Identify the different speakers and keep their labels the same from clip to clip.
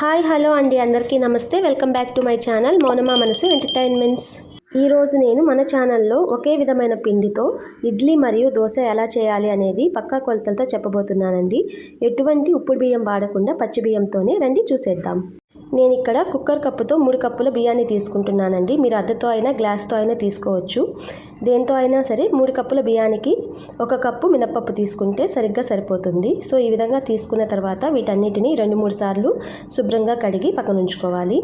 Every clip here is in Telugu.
Speaker 1: హాయ్ హలో అండి. అందరికీ నమస్తే. Welcome back to my channel Mounama Manasu entertainments. ఈరోజు నేను మన ఛానల్లో ఒకే విధమైన పిండితో ఇడ్లీ మరియు దోశ ఎలా చేయాలి అనేది పక్కా కొలతలతో చెప్పబోతున్నానండి. ఎటువంటి ఉప్పుడు బియ్యం వాడకుండా పచ్చి బియ్యంతోనే రండి చూసేద్దాం. నేను ఇక్కడ కుక్కర్ కప్పుతో మూడు కప్పుల బియ్యాన్ని తీసుకుంటున్నానండి. మీరు అద్దెతో అయినా గ్లాస్తో అయినా తీసుకోవచ్చు. దేంతో అయినా సరే మూడు కప్పుల బియ్యానికి ఒక కప్పు మినప్పప్పు తీసుకుంటే సరిగ్గా సరిపోతుంది. సో ఈ విధంగా తీసుకున్న తర్వాత వీటన్నిటిని రెండు మూడు సార్లు శుభ్రంగా కడిగి పక్కన ఉంచుకోవాలి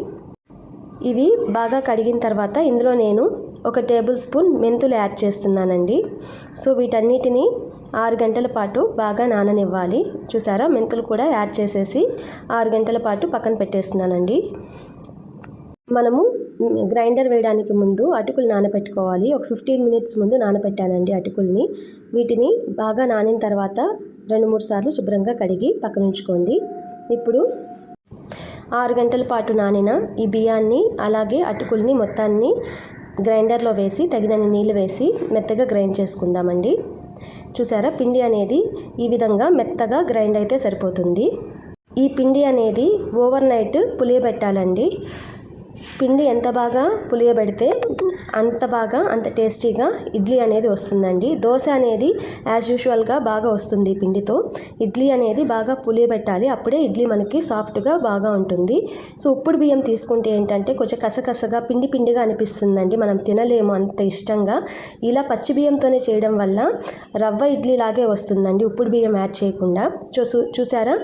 Speaker 1: ఇవి బాగా కడిగిన తర్వాత ఇందులో నేను ఒక టేబుల్ స్పూన్ మెంతులు యాడ్ చేస్తున్నానండి. సో వీటన్నిటిని ఆరు గంటల పాటు బాగా నాననివ్వాలి. చూసారా? మెంతులు కూడా యాడ్ చేసేసి ఆరు గంటల పాటు పక్కన పెట్టేస్తున్నానండి. మనము గ్రైండర్ వేయడానికి ముందు అటుకులు నానబెట్టుకోవాలి ఒక ఫిఫ్టీన్ మినిట్స్ ముందు నానబెట్టానండి అటుకుల్ని. వీటిని బాగా నానిన తర్వాత రెండు మూడు సార్లు శుభ్రంగా కడిగి పక్కన ఉంచుకోండి. ఇప్పుడు ఆరు గంటల పాటు నానిన ఈ బియ్యాన్ని అలాగే అటుకుల్ని మొత్తాన్ని గ్రైండర్లో వేసి తగినన్ని నీళ్ళు వేసి మెత్తగా గ్రైండ్ చేసుకుందామండి. చూసారా? పిండి అనేది ఈ విధంగా మెత్తగా గ్రైండ్ అయితే సరిపోతుంది. ఈ పిండి అనేది ఓవర్ నైట్ పులియబెట్టాలండి. పిండి ఎంత బాగా పులియబెడితే అంత బాగా అంత టేస్టీగా ఇడ్లీ అనేది వస్తుందండి. దోశ అనేది యాజ్ యూజువల్గా బాగా వస్తుంది పిండితో. ఇడ్లీ అనేది బాగా పులియబెట్టాలి అప్పుడే ఇడ్లీ మనకి సాఫ్ట్గా బాగా ఉంటుంది. సో ఉప్పుడు బియ్యం తీసుకుంటే ఏంటంటే కొంచెం కసకసగా పిండి పిండిగా అనిపిస్తుందండి. మనం తినలేము అంత ఇష్టంగా. ఇలా పచ్చి బియ్యంతోనే చేయడం వల్ల రవ్వ ఇడ్లీ లాగే వస్తుందండి ఉప్పుడు బియ్యం యాడ్ చేయకుండా. చూసారా?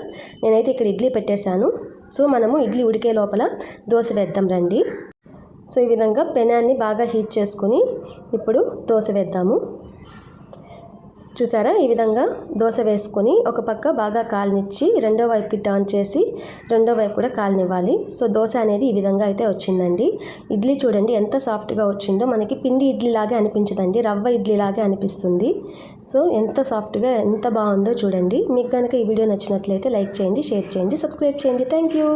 Speaker 1: నేనైతే ఇక్కడ ఇడ్లీ పెట్టేశాను. సో మనము ఇడ్లీ ఉడికే లోపల దోశ వేద్దాం రండి. సో ఈ విధంగా పెనాన్ని బాగా హీట్ చేసుకుని ఇప్పుడు దోశ వేద్దాము. చూసారా? ఈ విధంగా దోశ వేసుకొని ఒక పక్క బాగా కాలనిచ్చి రెండో వైపుకి టర్న్ చేసి రెండో వైపు కూడా కాలనివ్వాలి. సో దోశ అనేది ఈ విధంగా అయితే వచ్చిందండి. ఇడ్లీ చూడండి ఎంత సాఫ్ట్గా వచ్చిందో. మనకి పిండి ఇడ్లీ లాగే అనిపించదండి. రవ్వ ఇడ్లీ లాగే అనిపిస్తుంది. సో ఎంత సాఫ్ట్గా ఎంత బాగుందో చూడండి. మీకు కనుక ఈ వీడియో నచ్చినట్లయితే లైక్ చేయండి షేర్ చేయండి సబ్స్క్రైబ్ చేయండి. Thank you